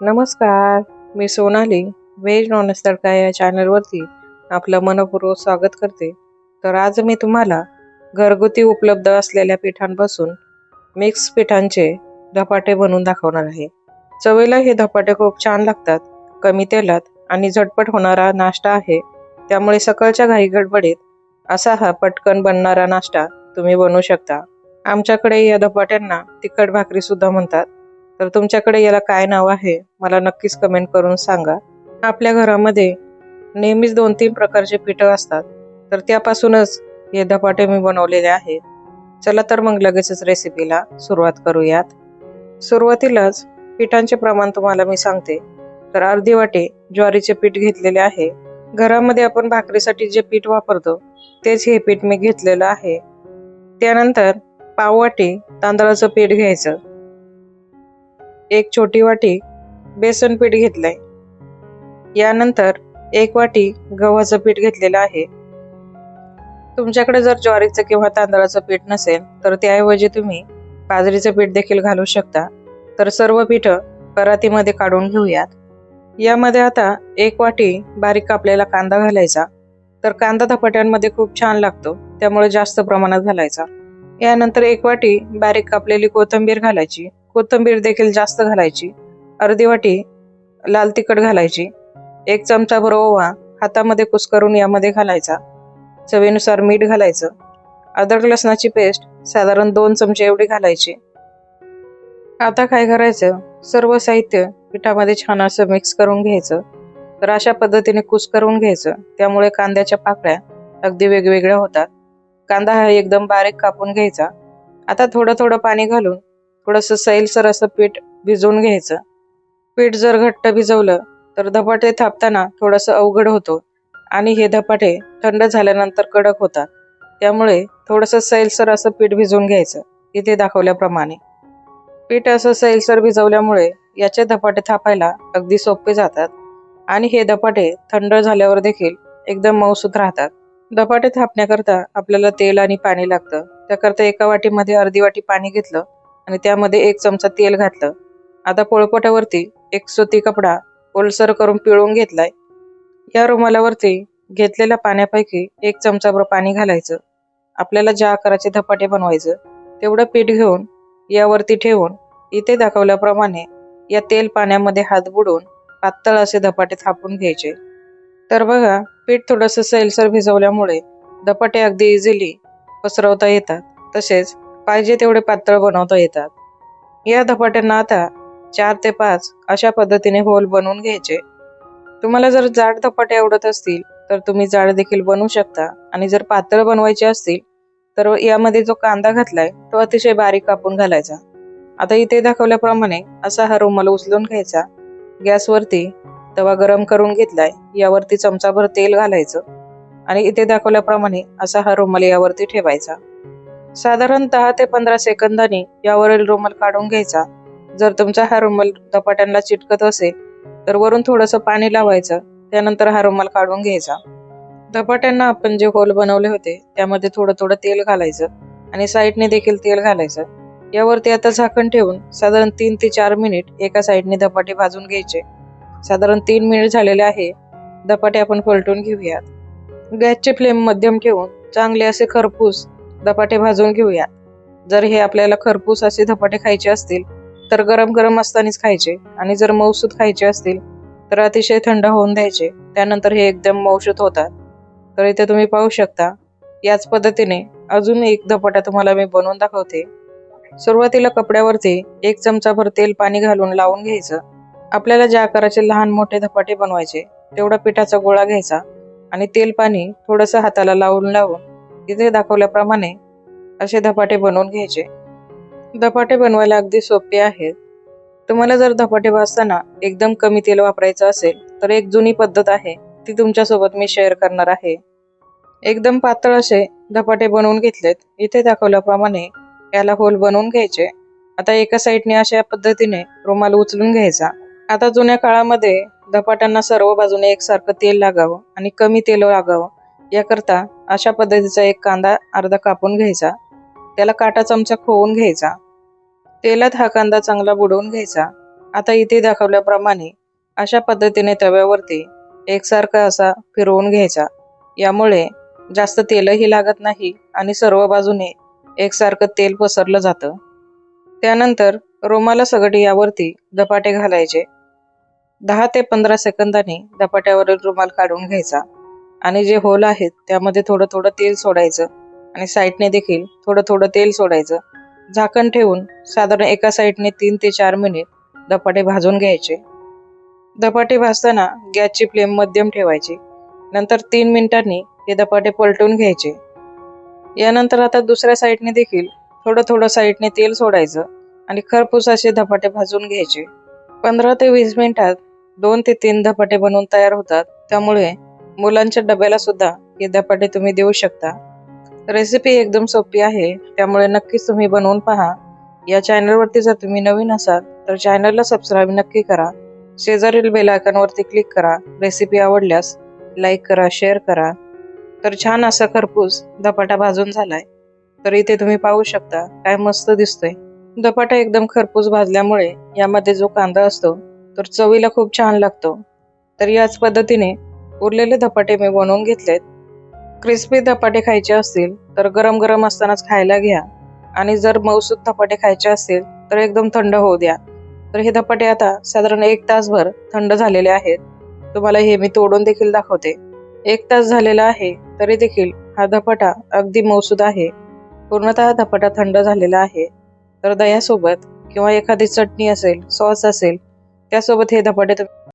नमस्कार मी Sonali veg non veg तडका या चॅनलवरती आपलं मनपूर्वक स्वागत करते. तर आज मी तुम्हाला घरगुती उपलब्ध असलेल्या पिठांपासून मिक्स पिठांचे धपाटे बनवून दाखवणार आहे. चवीला हे धपाटे खूप छान लागतात कमी तेलात आणि झटपट होणारा नाश्ता आहे. त्यामुळे सकाळच्या घाई गडबडीत असा हा पटकन बनणारा नाश्ता तुम्ही बनवू शकता. आमच्याकडे या धपाट्यांना तिखट भाकरी सुद्धा म्हणतात. तर तुमच्याकडे याला काय नाव आहे मला नक्कीच कमेंट करून सांगा. आपल्या घरामध्ये नेहमीच दोन तीन प्रकारचे पिठं असतात तर त्यापासूनच हे धपाटे मी बनवलेले आहेत चला तर मग लगेचच रेसिपीला सुरुवात करूयात. सुरुवातीलाच पिठांचे प्रमाण तुम्हाला मी सांगते. तर अर्धी वाटे ज्वारीचे पीठ घेतलेले आहे. घरामध्ये आपण भाकरीसाठी जे पीठ वापरतो तेच हे पीठ मी घेतलेलं आहे. त्यानंतर पाव वाटी तांदळाचं पीठ घ्यायचं. एक छोटी वाटी बेसन पीठ घेतलंय. यानंतर एक वाटी गव्हाचं पीठ घेतलेलं आहे. तुमच्याकडे जर ज्वारीचं किंवा तांदळाचं पीठ नसेल तर त्याऐवजी तुम्ही बाजरीचं पीठ देखील घालू शकता. तर सर्व पीठ परातीमध्ये काढून घेऊयात. यामध्ये आता एक वाटी बारीक कापलेला कांदा घालायचा. तर कांदा धपाट्यांमध्ये खूप छान लागतो त्यामुळे जास्त प्रमाणात घालायचा. यानंतर एक वाटी बारीक कापलेली कोथिंबीर घालायची. कोथिंबीर देखील जास्त घालायची. अर्धी वाटी लाल तिखट घालायची. एक चमचा भर ओवा हातामध्ये कुस्करून यामध्ये घालायचा. चवीनुसार मीठ घालायचं. अद्रक लसणाची पेस्ट साधारण दोन चमचे एवढी घालायची. आता काय करायचं? सर्व साहित्य पिठामध्ये छान असं मिक्स करून घ्यायचं. तर अशा पद्धतीने कुस करून घ्यायचं. त्यामुळे कांद्याच्या पाकळ्या अगदी वेगवेगळ्या होतात. कांदा हा एकदम बारीक कापून घ्यायचा. आता थोडं थोडं पाणी घालून थोडंसं सैलसर असं पीठ भिजवून घ्यायचं. पीठ जर घट्ट भिजवलं तर धपाटे थापताना थोडंसं अवघड होतो आणि हे धपाटे थंड झाल्यानंतर कडक होतात. त्यामुळे थोडंसं सैलसर असं पीठ भिजवून घ्यायचं इथे दाखवल्याप्रमाणे. पीठ असं सैलसर भिजवल्यामुळे याचे धपाटे थापायला अगदी सोपे जातात आणि हे धपाटे थंड झाल्यावर देखील एकदम मऊसूत राहतात. धपाटे थापण्याकरता आपल्याला तेल आणि पाणी लागतं. त्याकरता एका वाटीमध्ये अर्धी वाटी पाणी घेतलं आणि त्यामध्ये एक चमचा तेल घातलं. आता पोळपटावरती एक सुती कपडा ओलसर करून पिळून घेतलाय. या रुमालावरती घेतलेल्या पाण्यापैकी एक चमचाभर पाणी घालायचं. आपल्याला ज्या आकाराचे धपाटे बनवायचं तेवढं पीठ घेऊन यावरती ठेवून इथे दाखवल्याप्रमाणे या तेल पाण्यामध्ये हात बुडून पातळ असे धपाटे थापून घ्यायचे. तर बघा पीठ थोडंसं सैलसर भिजवल्यामुळे धपाटे अगदी इझिली पसरवता येतात. तसेच पाहिजे तेवढे पातळ बनवता येतात. या धपाट्यांना आता चार ते पाच अशा पद्धतीने होल बनवून घ्यायचे. तुम्हाला जर जाड धपाटे आवडत असतील तर तुम्ही जाड देखील बनवू शकता. आणि जर पातळ बनवायचे असतील तर यामध्ये जो कांदा घातलाय तो अतिशय बारीक कापून घालायचा. आता इथे दाखवल्याप्रमाणे असा हा रुमाल उचलून घ्यायचा. गॅसवरती तवा गरम करून घेतलाय यावरती चमचाभर तेल घालायचं. आणि इथे दाखवल्याप्रमाणे असा हा रुमाल यावरती ठेवायचा. साधारण दहा ते पंधरा सेकंदांनी यावरील रुमाल काढून घ्यायचा. जर तुमचा हा रुमाल धपाट्यांना चिटकत असेल तर वरून थोडंसं पाणी लावायचं त्यानंतर हा रुमाल काढून घ्यायचा. धपाट्यांना आपण जे होल बनवले होते त्यामध्ये थोडं थोडं तेल घालायचं आणि साईडने देखील तेल घालायचं. यावरती आता झाकण ठेवून साधारण तीन ते चार मिनिट एका साईडने धपाटे भाजून घ्यायचे. साधारण तीन मिनिट झालेले आहे. धपाटे आपण पलटून घेऊयात. गॅसचे फ्लेम मध्यम ठेवून चांगले असे खरपूस धपाटे भाजून घेऊयात जर हे आपल्याला खरपूस असे धपाटे खायचे असतील तर गरम गरम असतानाच खायचे आणि जर मौसूद खायचे असतील तर अतिशय थंड होऊन द्यायचे. त्यानंतर हे एकदम मौसूद होतात. तर इथे तुम्ही पाहू शकता याच पद्धतीने अजून एक धपाटा तुम्हाला मी बनवून दाखवते. सुरुवातीला कपड्यावरती एक चमचाभर तेल पाणी घालून लावून घ्यायचं. आपल्याला ज्या आकाराचे लहान मोठे धपाटे बनवायचे तेवढा पिठाचा गोळा घ्यायचा आणि तेल पाणी थोडंसं हाताला लावून लावून इथे दाखवल्याप्रमाणे असे धपाटे बनवून घ्यायचे. धपाटे बनवायला अगदी सोपे आहेत. तुम्हाला जर धपाटे भाजताना एकदम कमी तेल वापरायचं असेल तर एक जुनी पद्धत आहे. ती तुमच्यासोबत मी शेअर करणार आहे. एकदम पातळ असे धपाटे बनवून घेतलेत. इथे दाखवल्याप्रमाणे याला होल बनवून घ्यायचे. आता एका साईडने अशा पद्धतीने रुमाल उचलून घ्यायचा. आता जुन्या काळामध्ये धपाट्यांना सर्व बाजूने एकसारखं तेल लागावं आणि कमी तेल लागावं याकरता अशा पद्धतीचा एक कांदा अर्धा कापून घ्यायचा. त्याला काटा चमचा खोवून घ्यायचा. तेलात हा कांदा चांगला बुडवून घ्यायचा. आता इथे दाखवल्याप्रमाणे अशा पद्धतीने तव्यावरती एकसारखा असा फिरवून घ्यायचा. यामुळे जास्त तेलही लागत नाही आणि सर्व बाजूने एकसारखं तेल पसरलं जातं. त्यानंतर रोमाला सगट यावरती धपाटे घालायचे. दहा ते पंधरा सेकंदांनी धपाट्यावरील रुमाल काढून घ्यायचा आणि जे होल आहेत त्यामध्ये थोडं थोडं तेल सोडायचं. आणि साईडने देखील थोडं थोडं तेल सोडायचं. झाकण ठेवून साधारण एका साईडने तीन ते चार मिनिट धपाटे भाजून घ्यायचे. धपाटे भाजताना गॅसची फ्लेम मध्यम ठेवायची. नंतर तीन मिनिटांनी हे धपाटे पलटून घ्यायचे. यानंतर आता दुसऱ्या साईडने देखील थोडं थोडं साईडने तेल सोडायचं आणि खरपूस असे धपाटे भाजून घ्यायचे. पंधरा ते वीस मिनिटात दोन ते तीन धपाटे बनवून तयार होतात. त्यामुळे मुलांच्या डब्याला सुद्धा हे धपाटे तुम्ही देऊ शकता. रेसिपी एकदम सोपी आहे. त्यामुळे नक्कीच तुम्ही बनवून पहा. या चॅनलवरती जर तुम्ही नवीन असाल तर चॅनलला सबस्क्राईब नक्की करा. शेजारील बेल आयकॉनवरती क्लिक करा. रेसिपी आवडल्यास लाईक करा शेअर करा. तर छान असा खरपूस धपाटा भाजून झालाय. तर इथे तुम्ही पाहू शकता काय मस्त दिसतोय. धपाटा एकदम खरपूस भाजल्यामुळे यामध्ये जो कांदा असतो तर चवीला खूप छान लागतो. तर याच पद्धतीने उरलेले धपाटे मी बनवून घेतलेत. क्रिस्पी धपाटे खायचे असतील तर गरम गरम असतानाच खायला घ्या. आणि जर मऊसूद धपाटे खायचे असतील तर एकदम थंड होऊ द्या. तर हे धपाटे आता साधारण एक तासभर थंड झालेले आहेत. तुम्हाला हे मी तोडून देखील दाखवते. एक तास झालेला आहे तरी देखील हा धपाटा अगदी मौसूद आहे. पूर्णतः धपाटा थंड झालेला आहे. तर दह्यासोबत किंवा एखादी चटणी असेल सॉस असेल त्यासोबत हे धपाटे तुम्ही